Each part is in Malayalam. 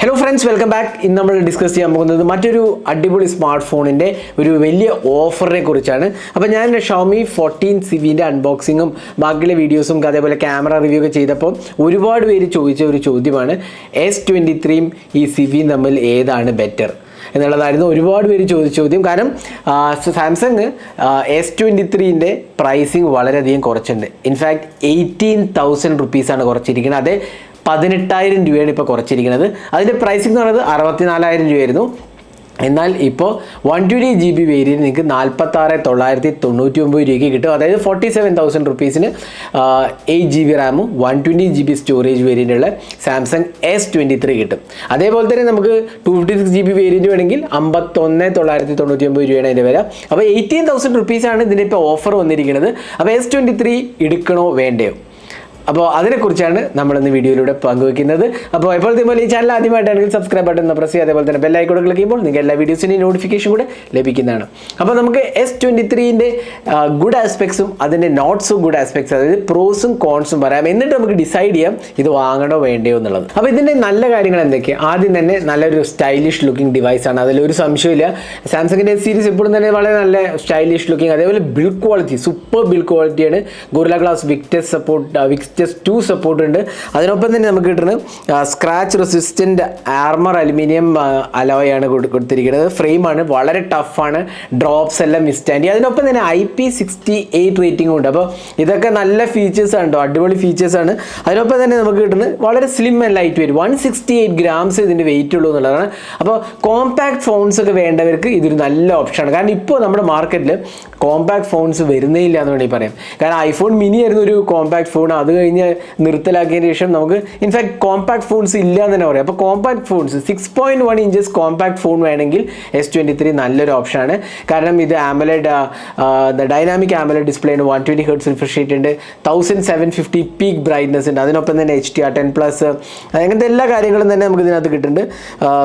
ഹലോ ഫ്രണ്ട്സ് വെൽക്കം ബാക്ക് ഇന്ന് നമ്മൾ ഡിസ്കസ് ചെയ്യാൻ പോകുന്നത് മറ്റൊരു അടിപൊളി സ്മാർട്ട് ഫോണിന്റെ ഒരു വലിയ ഓഫറിനെ കുറിച്ചാണ്. അപ്പോൾ ഞാൻ ഷോമി ഫോർട്ടീൻ സിവിന്റെ അൺബോക്സിങ്ങും ബാക്കിയുള്ള വീഡിയോസും അതേപോലെ ക്യാമറ റിവ്യൂ ഒക്കെ ചെയ്തപ്പോൾ ഒരുപാട് പേര് ചോദിച്ച ഒരു ചോദ്യമാണ് എസ് ട്വന്റി ത്രീയും ഈ സിവിയും തമ്മിൽ ഏതാണ് ബെറ്റർ എന്നുള്ളതായിരുന്നു ഒരുപാട് പേര് ചോദിച്ച ചോദ്യം. കാരണം സാംസങ് എസ് ട്വന്റി ത്രീന്റെ പ്രൈസിങ് വളരെയധികം കുറച്ചിട്ടുണ്ട് ഇൻഫാക്ട് എയ്റ്റീൻ തൗസൻഡ് റുപ്പീസാണ് കുറച്ചിരിക്കുന്നത്. അതേ പതിനെട്ടായിരം രൂപയാണ് ഇപ്പോൾ കുറച്ചിരിക്കുന്നത്. അതിന്റെ പ്രൈസിംഗ് എന്ന് പറയുന്നത് അറുപത്തിനാലായിരം രൂപയായിരുന്നു. എന്നാൽ ഇപ്പോൾ one twenty G B variant നിങ്ങൾക്ക് നാൽപ്പത്താറ് തൊള്ളായിരത്തി തൊണ്ണൂറ്റി ഒമ്പത് രൂപയ്ക്ക് കിട്ടും. അതായത് ഫോർട്ടി സെവൻ തൗസൻഡ് റുപ്പീസിന് എയ്റ്റ് ജി ബി റാമും one twenty G B storage വേരിയന്റുള്ള Samsung S twenty three കിട്ടും. അതേപോലെ തന്നെ നമുക്ക് two fifty six G B variant വേണമെങ്കിൽ അമ്പത്തൊന്ന് തൊള്ളായിരത്തി തൊണ്ണൂറ്റി ഒമ്പത് രൂപയാണ് അതിന്റെ വില. അപ്പോൾ എയ്റ്റീൻ തൗസൻഡ് റുപ്പീസാണ് ഇതിന്റെ ഇപ്പോൾ ഓഫർ വന്നിരിക്കുന്നത്. അപ്പോൾ എസ് ട്വന്റി ത്രീ എടുക്കണോ വേണ്ടയോ? അപ്പോൾ അതിനെക്കുറിച്ചാണ് നമ്മൾ നമ്മളിന്ന് വീഡിയോയിലൂടെ പങ്കുവെക്കുന്നത്. അപ്പോൾ പോലെ ഈ ചാനൽ ആദ്യമായിട്ടാണെങ്കിൽ സബ്സ്ക്രൈബ് ബട്ടൺ ഒന്ന് പ്രസ് ചെയ്യുക അതേപോലെ തന്നെ ബെല്ലൈക്കോട് ക്ലിക്ക് ചെയ്യുമ്പോൾ നിങ്ങൾക്ക് എല്ലാ വീഡിയോസിന്റെയും നോട്ടിഫിക്കേഷൻ കൂടെ ലഭിക്കുന്നതാണ്. അപ്പോൾ നമുക്ക് എസ് ട്വന്റി ത്രീന്റെ ഗുഡ് ആസ്പെക്ട്സും അതിന്റെ നോട്ട്സും ഗുഡ് ആസ്പെക്ട്സ് അതായത് പ്രോസും കോൺസും പറയാം. എന്നിട്ട് നമുക്ക് ഡിസൈഡ് ചെയ്യാം ഇത് വാങ്ങണോ വേണ്ടയോ എന്നുള്ളത്. അപ്പോൾ ഇതിന്റെ നല്ല കാര്യങ്ങൾ എന്തൊക്കെയാണ് ആദ്യം തന്നെ നല്ലൊരു സ്റ്റൈലിഷ് ലുക്കിംഗ് ഡിവൈസ് ആണ്. അതിലൊരു സംശയമില്ല സാംസങ്ങിന്റെ സീരീസ് എപ്പോഴും തന്നെ വളരെ നല്ല സ്റ്റൈലിഷ് ലുക്കിംഗ് അതേപോലെ ബിൽഡ് ക്വാളിറ്റി സൂപ്പർ ബിൽഡ് ക്വാളിറ്റിയാണ് Gorilla Glass Victus support Victus two support ഉണ്ട്. അതിനൊപ്പം തന്നെ നമുക്ക് കിട്ടുന്നത് സ്ക്രാച്ച് റെസിസ്റ്റന്റ് ആർമർ അലുമിനിയം അലോയാണ് കൊടുത്തിരിക്കുന്നത്. ഫ്രെയിമാണ് വളരെ ടഫാണ് ഡ്രോപ്സ് എല്ലാം മിസ്റ്റാൻഡ് അതിനൊപ്പം തന്നെ ഐ പി സിക്സ്റ്റി എയ്റ്റ് റേറ്റിംഗും ഉണ്ട്. അപ്പോൾ ഇതൊക്കെ നല്ല ഫീച്ചേഴ്സ് ആണ് കേട്ടോ അടിപൊളി ഫീച്ചേഴ്സ് ആണ്. അതിനൊപ്പം തന്നെ നമുക്ക് കിട്ടുന്നത് വളരെ slim and lightweight one sixty eight grams ഇതിന്റെ വെയിറ്റ് ഉള്ളൂ എന്നുള്ളതാണ്. അപ്പോൾ കോമ്പാക്ട് ഫോൺസ് ഒക്കെ വേണ്ടവർക്ക് ഇതൊരു നല്ല ഓപ്ഷനാണ് കാരണം ഇപ്പോൾ നമ്മുടെ മാർക്കറ്റിൽ കോമ്പാക്ട് ഫോൺസ് വരുന്നേ ഇല്ല എന്ന് വേണമെങ്കിൽ പറയാം. കാരണം ഐഫോൺ മിനി ആയിരുന്നു ഒരു കോമ്പാക്ട് ഫോൺ അത് കഴിഞ്ഞ് നിർത്തലാക്കിയതിന് ശേഷം നമുക്ക് ഇൻഫാക്ട് കോമ്പാക്ട് ഫോൺസ് ഇല്ല എന്ന് തന്നെ പറയാം. അപ്പോൾ compact phones six point one inches compact phone വേണമെങ്കിൽ എസ് ട്വന്റി ത്രീ നല്ലൊരു ഓപ്ഷനാണ് കാരണം ഇത് ആമലഡ് ഡൈനാമിക് ആമലഡ് ഡിസ്പ്ലേ ഉണ്ട്. One twenty hertz refresh rate ഉണ്ട്. Thousand seven fifty peak brightness ഉണ്ട്. അതിനൊപ്പം തന്നെ H D R ten plus അങ്ങനത്തെ എല്ലാ കാര്യങ്ങളും തന്നെ നമുക്ക് ഇതിനകത്ത് കിട്ടുന്നുണ്ട്.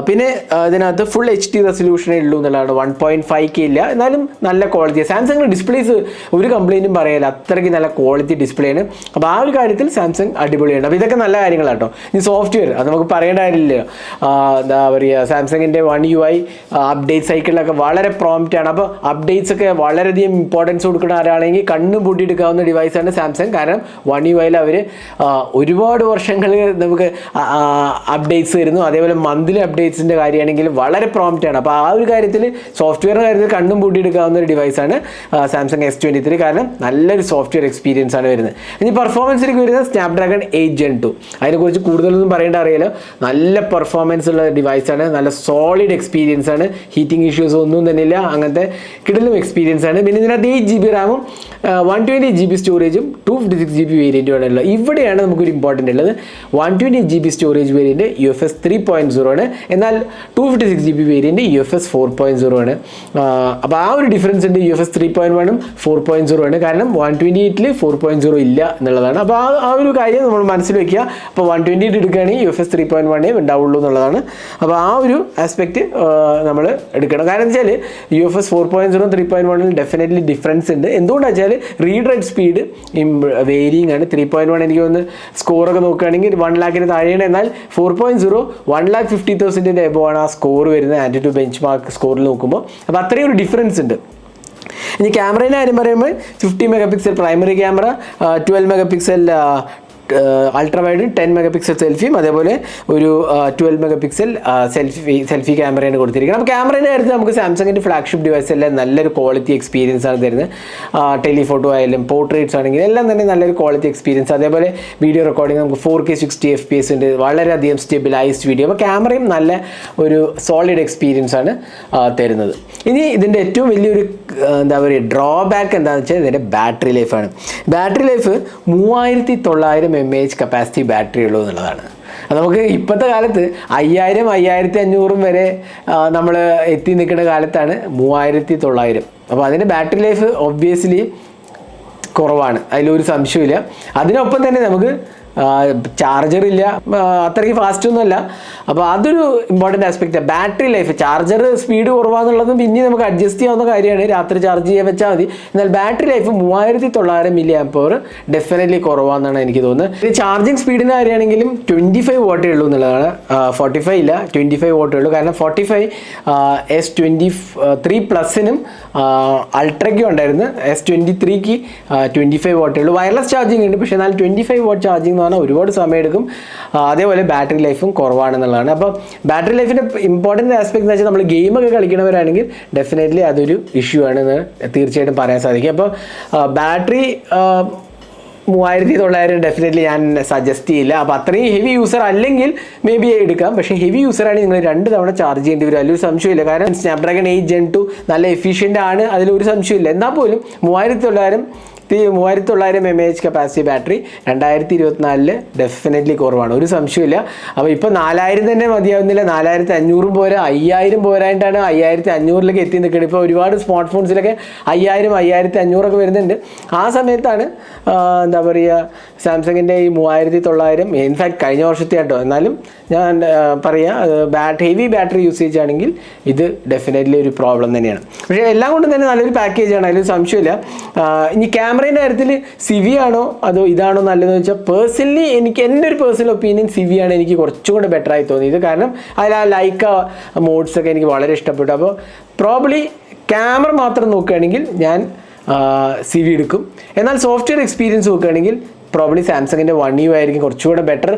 പിന്നെ ഇതിനകത്ത് ഫുൾ എച്ച് ഡി റെസൊല്യൂഷനേ ഉള്ളൂ എന്നുള്ളതാണ്. വൺ പോയിന്റ് ഫൈവ് കെ ഇല്ല. എന്നാലും നല്ല ക്വാളിറ്റി സാംസങ്ങിന്റെ ഡിസ്പ്ലേസ് ഒരു കംപ്ലൈന്റും പറയില്ല. അത്രയ്ക്ക് നല്ല ക്വാളിറ്റി ഡിസ്പ്ലേ ആണ്. അപ്പോൾ ആ ഒരു കാര്യത്തിൽ സാംസങ് അടിപൊളിയാണ് അപ്പോൾ ഇതൊക്കെ നല്ല കാര്യങ്ങളാണ് കേട്ടോ ഇനി സോഫ്റ്റ്വെയർ അത് നമുക്ക് പറയേണ്ട കാര്യമില്ല എന്താ പറയുക സാംസങ്ങിന്റെ വൺ യു ഐ അപ്ഡേറ്റ് സൈക്കിളിലൊക്കെ വളരെ പ്രോംപ്റ്റ് ആണ്. അപ്പോൾ അപ്ഡേറ്റ്സ് ഒക്കെ വളരെയധികം ഇമ്പോർട്ടൻസ് കൊടുക്കുന്ന ആരാണെങ്കിൽ കണ്ണും പൂട്ടിയെടുക്കാവുന്ന ഡിവൈസാണ് സാംസങ്. കാരണം വൺ യു ഐയിൽ അവർ ഒരുപാട് വർഷങ്ങൾ നമുക്ക് അപ്ഡേറ്റ്സ് വരുന്നു അതേപോലെ മന്ത്ലി അപ്ഡേറ്റ്സിന്റെ കാര്യമാണെങ്കിൽ വളരെ പ്രോംപ്റ്റ് ആണ്. അപ്പോൾ ആ ഒരു കാര്യത്തിൽ സോഫ്റ്റ്വെയറിന്റെ കാര്യത്തിൽ കണ്ണും പൂട്ടിയെടുക്കാവുന്ന ഒരു ഡിവൈസാണ് സാംസങ് എസ് ട്വന്റി ത്രീ കാരണം നല്ലൊരു സോഫ്റ്റ്വെയർ എക്സ്പീരിയൻസ് ആണ് വരുന്നത്. ഇനി പെർഫോമൻസിലേക്ക് വരുന്നത് സ്നാപ്ഡ്രാഗൺ എയ്റ്റ് ജെൻ ടു അതിനെക്കുറിച്ച് കൂടുതലൊന്നും പറയേണ്ട അറിയില്ല നല്ല പെർഫോമൻസ് ഉള്ള ഡിവൈസാണ് നല്ല സോളിഡ് എക്സ്പീരിയൻസ് ആണ്. ഹീറ്റിംഗ് ഇഷ്യൂസ് ഒന്നും തന്നെ ഇല്ല അങ്ങനത്തെ കിടലും എക്സ്പീരിയൻസ് ആണ്. പിന്നെ ഇതിനകത്ത് എയ്റ്റ് ജി ബി റാമും വൺ ട്വന്റി ജി ബി സ്റ്റോറേജും two fifty six G B വേരിയന്റുമാണ് ഉള്ളത്. ഇവിടെയാണ് നമുക്കൊരു ഇമ്പോർട്ടന്റ് ഉള്ളത്. One twenty G B storage variant U F S three point zero ആണ്. എന്നാൽ two fifty six G B variant U F S four point zero ആണ്. അപ്പോൾ ആ ഒരു ഡിഫറൻസ് ഉണ്ട്. U F S three point വണ്ണും ഫോർ പോയിന്റ് സീറോ ആണ്. കാരണം വൺ ട്വന്റി എയ്റ്റിൽ ഫോർ പോയിന്റ് സീറോ ഇല്ല എന്നുള്ളതാണ്. അപ്പോൾ ആ ആ ഒരു കാര്യം നമ്മൾ മനസ്സിൽ വെക്കുക. അപ്പോൾ വൺ ട്വന്റി എടുക്കുകയാണെങ്കിൽ U F S three point വണ്ണേ ഉണ്ടാവുള്ളൂ എന്നുള്ളതാണ്. അപ്പോൾ ആ ഒരു ആസ്പെക്റ്റ് നമ്മൾ എടുക്കണം. കാരണം വെച്ചാൽ U F S four point zero three point വണ്ണിൽ ഡെഫിനറ്റ്ലി ഡിഫറൻസ് ഉണ്ട്. എന്തുകൊണ്ടാണ് വെച്ചാൽ റീഡ് റൈറ്റ് സ്പീഡ് വേരിയിങ് ആണ്. ത്രീ പോയിന്റ് വൺ എനിക്ക് ഒന്ന് സ്കോറൊക്കെ നോക്കുകയാണെങ്കിൽ വൺ ലാക്കിന് താഴെയാണ്. എന്നാൽ four point zero one lakh fifty തൗസൻഡിന്റെ above ആണ് ആ സ്കോർ വരുന്നത്. ആന്റി ടു ബെഞ്ച് മാർക്ക് സ്കോറിൽ നോക്കുമ്പോൾ അപ്പോൾ അത്രയും ഒരു ഡിഫറൻസ് ഉണ്ട്. ഇനി ക്യാമറേന്റെ കാര്യം പറയുമ്പോൾ fifty megapixel primary camera twelve megapixel ultra wide ten megapixel സെൽഫിയും അതേപോലെ ഒരു twelve megapixel selfie selfie ക്യാമറയാണ് കൊടുത്തിരിക്കുന്നത്. അപ്പോൾ ക്യാമറേന്റെ കാര്യത്തിൽ നമുക്ക് സാംസങ്ങിന്റെ ഫ്ലാഗ്ഷിപ്പ് ഡിവൈസ് എല്ലാം നല്ലൊരു ക്വാളിറ്റി എക്സ്പീരിയൻസ് ആണ് തരുന്നത്. ടെലിഫോട്ടോ ആയാലും പോർട്രേറ്റ്സ് ആണെങ്കിലും എല്ലാം തന്നെ നല്ലൊരു ക്വാളിറ്റി എക്സ്പീരിയൻസ് അതേപോലെ വീഡിയോ റെക്കോർഡിംഗ് നമുക്ക് four K sixty F P S ഉണ്ട്. വളരെയധികം സ്റ്റെബിലൈസ്ഡ് വീഡിയോ അപ്പോൾ ക്യാമറയും നല്ല ഒരു സോളിഡ് എക്സ്പീരിയൻസ് ആണ് തരുന്നത്. ഇനി ഇതിന്റെ ഏറ്റവും വലിയൊരു എന്താ പറയുക ഡ്രോബാക്ക് എന്താണെന്ന് വെച്ചാൽ ഇതിന്റെ ബാറ്ററി ലൈഫാണ് ബാറ്ററി ലൈഫ് മൂവായിരത്തി തൊള്ളായിരം M A H capacity battery ഉള്ളൂ എന്നുള്ളതാണ്. അത് നമുക്ക് ഇപ്പോഴത്തെ കാലത്ത് അയ്യായിരം അയ്യായിരത്തി അഞ്ഞൂറും വരെ നമ്മൾ എത്തി നിൽക്കുന്ന കാലത്താണ് മൂവായിരത്തി തൊള്ളായിരം അപ്പോൾ അതിന്റെ ബാറ്ററി ലൈഫ് ഒബ്വിയസ്ലി കുറവാണ്. അതിലൊരു സംശയമില്ല അതിനൊപ്പം തന്നെ നമുക്ക് ചാർജർ ഇല്ല. അത്രയ്ക്ക് ഫാസ്റ്റ് ഒന്നുമല്ല അപ്പോൾ അതൊരു important aspect battery life charger speed കുറവാന്നുള്ളതും പിന്നെ നമുക്ക് അഡ്ജസ്റ്റ് ചെയ്യാവുന്ന കാര്യമാണ്. രാത്രി ചാർജ് ചെയ്യാൻ വെച്ചാൽ മതി. എന്നാൽ ബാറ്ററി ലൈഫ് മൂവായിരത്തി തൊള്ളായിരം മില്ലി ആമ്പവർ ഡെഫിനറ്റ്ലി കുറവാണെന്നാണ് എനിക്ക് തോന്നുന്നത്. ഇനി ചാർജിങ് സ്പീഡിന്റെ കാര്യമാണെങ്കിലും ട്വന്റി ഫൈവ് വോട്ടേ ഉള്ളൂ എന്നുള്ളതാണ്. ഫോർട്ടി ഫൈവ് ഇല്ല. ട്വന്റി ഫൈവ് വോട്ടേ ഉള്ളൂ. കാരണം forty five S twenty three പ്ലസിനും അൾട്രയ്ക്കും ഉണ്ടായിരുന്നു. എസ് ട്വന്റി ത്രീക്ക് ട്വന്റി ഫൈവ് വോട്ടേ ഉള്ളൂ. വയർലെസ് ചാർജിങ് ഉണ്ട്. പക്ഷേ എന്നാൽ ട്വന്റി ഫൈവ് വോട്ട് ചാർജിങ് പറഞ്ഞാൽ ഒരുപാട് സമയം എടുക്കും അതേപോലെ ബാറ്ററി ലൈഫും കുറവാണെന്നുള്ളതാണ്. അപ്പോൾ ബാറ്ററി ലൈഫിന്റെ ഇമ്പോർട്ടന്റ് ആസ്പെക്ട് എന്ന് വെച്ചാൽ നമ്മൾ ഗെയിമൊക്കെ കളിക്കണവരാണെങ്കിൽ ഡെഫിനറ്റ്ലി അതൊരു ഇഷ്യൂ ആണെന്ന് തീർച്ചയായിട്ടും പറയാൻ സാധിക്കും. അപ്പോൾ ബാറ്ററി മൂവായിരത്തി തൊള്ളായിരം ഡെഫിനറ്റ്ലി ഞാൻ സജസ്റ്റ് ചെയ്യില്ല. അപ്പോൾ അത്രയും ഹെവി യൂസർ അല്ലെങ്കിൽ മേ ബി എടുക്കാം. പക്ഷേ ഹെവി ആണെങ്കിൽ നിങ്ങൾ രണ്ട് തവണ ചാർജ് ചെയ്യേണ്ടി വരും. അതിലൊരു സംശയമില്ല കാരണം സ്നാപ്ഡ്രാഗൺ എയ്റ്റ് ജെൻ ടു നല്ല എഫിഷ്യന്റ് ആണ്. അതിലൊരു സംശയമില്ല എന്നാൽ പോലും മൂവായിരത്തി തൊള്ളായിരം മൂവായിരത്തി തൊള്ളായിരം എം എച്ച് കപ്പാസിറ്റി ബാറ്ററി രണ്ടായിരത്തി ഇരുപത്തിനാലിൽ ഡെഫിനറ്റ്ലി കുറവാണ്. ഒരു സംശയമില്ല അപ്പോൾ ഇപ്പോൾ നാലായിരം തന്നെ മതിയാവുന്നില്ല. നാലായിരത്തി അഞ്ഞൂറും പോരാ. അയ്യായിരം പോരായിട്ടാണ് അയ്യായിരത്തി അഞ്ഞൂറിലേക്ക് എത്തി നിൽക്കുന്നത് ഇപ്പോൾ ഒരുപാട് സ്മാർട്ട് ഫോൺസിലൊക്കെ അയ്യായിരം അയ്യായിരത്തി അഞ്ഞൂറൊക്കെ വരുന്നുണ്ട്. ആ സമയത്താണ് എന്താ പറയുക സാംസങ്ങിന്റെ ഈ മൂവായിരത്തി തൊള്ളായിരം ഇൻഫാക്ട് കഴിഞ്ഞ വർഷത്തെ കേട്ടോ. എന്നാലും ഞാൻ പറയാം battery bat heavy battery usage ആണെങ്കിൽ ഇത് ഡെഫിനറ്റ്ലി ഒരു പ്രോബ്ലം തന്നെയാണ്. പക്ഷേ എല്ലാം കൊണ്ടും തന്നെ നല്ലൊരു പാക്കേജാണ് അതിൽ സംശയമില്ല ഇനി ഇനി ക്യാമറേന്റെ കാര്യത്തിൽ സിവി ആണോ അതോ ഇതാണോ നല്ലതെന്ന് വെച്ചാൽ പേഴ്സണലി എനിക്ക് എന്റെ ഒരു പേഴ്സണൽ ഒപ്പീനിയൻ സിവി ആണ് എനിക്ക് കുറച്ചും കൂടെ ബെറ്റർ ആയി തോന്നിയത് കാരണം അതിൽ ആ ലൈക്ക മോഡ്സ് ഒക്കെ എനിക്ക് വളരെ ഇഷ്ടപ്പെട്ടു. അപ്പോൾ പ്രോബ്ലി ക്യാമറ മാത്രം നോക്കുകയാണെങ്കിൽ ഞാൻ സി വി എടുക്കും. എന്നാൽ സോഫ്റ്റ്വെയർ എക്സ്പീരിയൻസ് നോക്കുകയാണെങ്കിൽ പ്രോബ്ലി സാംസങ്ങിന്റെ വൺ യു ആയിരിക്കും കുറച്ചുകൂടെ ബെറ്റർ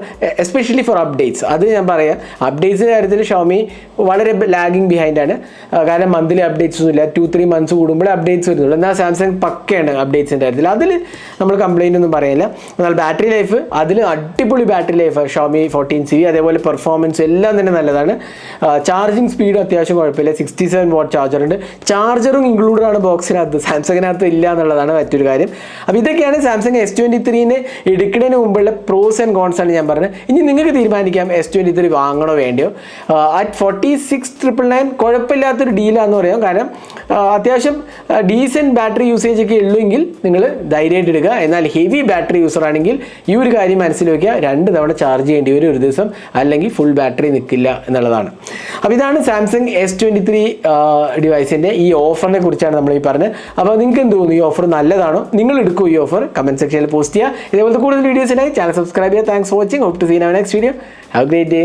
എസ്പെഷ്യലി ഫോർ അപ്ഡേറ്റ്സ് അത് ഞാൻ പറയാം. അപ്ഡേറ്റ്സിന്റെ കാര്യത്തിൽ ഷോമി വളരെ ലാഗിങ് ബിഹൈൻഡ് ആണ്. കാരണം മന്ത്ലി അപ്ഡേറ്റ്സ് ഒന്നുമില്ല. ടു ത്രീ മന്ത്സ് കൂടുമ്പോൾ അപ്ഡേറ്റ്സ് വരുന്നുള്ളൂ. എന്നാൽ സാംസങ് പക്കയാണ് അപ്ഡേറ്റ്സിന്റെ കാര്യത്തിൽ. അതിൽ നമ്മൾ കംപ്ലയിന്റ് ഒന്നും പറയില്ല. എന്നാൽ ബാറ്ററി ലൈഫ് അതിൽ അടിപൊളി battery life Xiaomi fourteen C അതേപോലെ പെർഫോമൻസ് എല്ലാം തന്നെ നല്ലതാണ്. ചാർജിങ് സ്പീഡ് അത്യാവശ്യം കുഴപ്പമില്ല. സിക്സ്റ്റി സെവൻ വാട്ട് ചാർജർ ഉണ്ട് ചാർജറും ഇൻക്ലൂഡഡ് ആണ് ബോക്സിനകത്ത് സാംസങ്ങിനകത്ത് ഇല്ല എന്നുള്ളതാണ് മറ്റൊരു കാര്യം. അപ്പോൾ ഇതൊക്കെയാണ് സാംസങ് എസ് ട്വന്റി ത്രീനെ എടുക്കുന്നതിന് മുമ്പുള്ള പ്രോസ് ആൻഡ് കോൺസ് ആണ് ഞാൻ പറഞ്ഞത്. ഇനി നിങ്ങൾക്ക് തീരുമാനിക്കാം എസ് ട്വന്റി ത്രീ വാങ്ങണോ വേണ്ടിയോ? At forty six triple nine കുഴപ്പമില്ലാത്തൊരു ഡീലാന്ന് പറയാം. കാരണം അത്യാവശ്യം ഡീസന്റ് ബാറ്ററി യൂസേജ് ഒക്കെ ഉള്ളുവെങ്കിൽ നിങ്ങൾ ധൈര്യമായിട്ട് എടുക്കുക. എന്നാൽ ഹെവി ബാറ്ററി യൂസർ ആണെങ്കിൽ ഈ ഒരു കാര്യം മനസ്സിൽ വയ്ക്കുക രണ്ട് തവണ ചാർജ് ചെയ്യേണ്ടി വരും ഒരു ദിവസം. അല്ലെങ്കിൽ ഫുൾ ബാറ്ററി നിൽക്കില്ല എന്നുള്ളതാണ്. അപ്പോൾ ഇതാണ് സാംസങ് എസ് ട്വന്റി ത്രീ ഡിവൈസിന്റെ ഈ ഓഫറിനെ കുറിച്ചാണ് നമ്മൾ ഈ പറഞ്ഞത്. അപ്പോൾ നിങ്ങൾക്ക് എന്ത് തോന്നുന്നു? ഈ ഓഫർ നല്ലതാണോ? നിങ്ങൾ എടുക്കൂ ഈ ഓഫർ കമന്റ് സെക്ഷനിൽ പോസ്റ്റ് ചെയ്യുക. ഇതേപോലത്തെ കൂടുതൽ വീഡിയോസിനായി ചാനൽ സബ്സ്ക്രൈബ് ചെയ്യുക. Thanks for watching hope to seen our next video have great day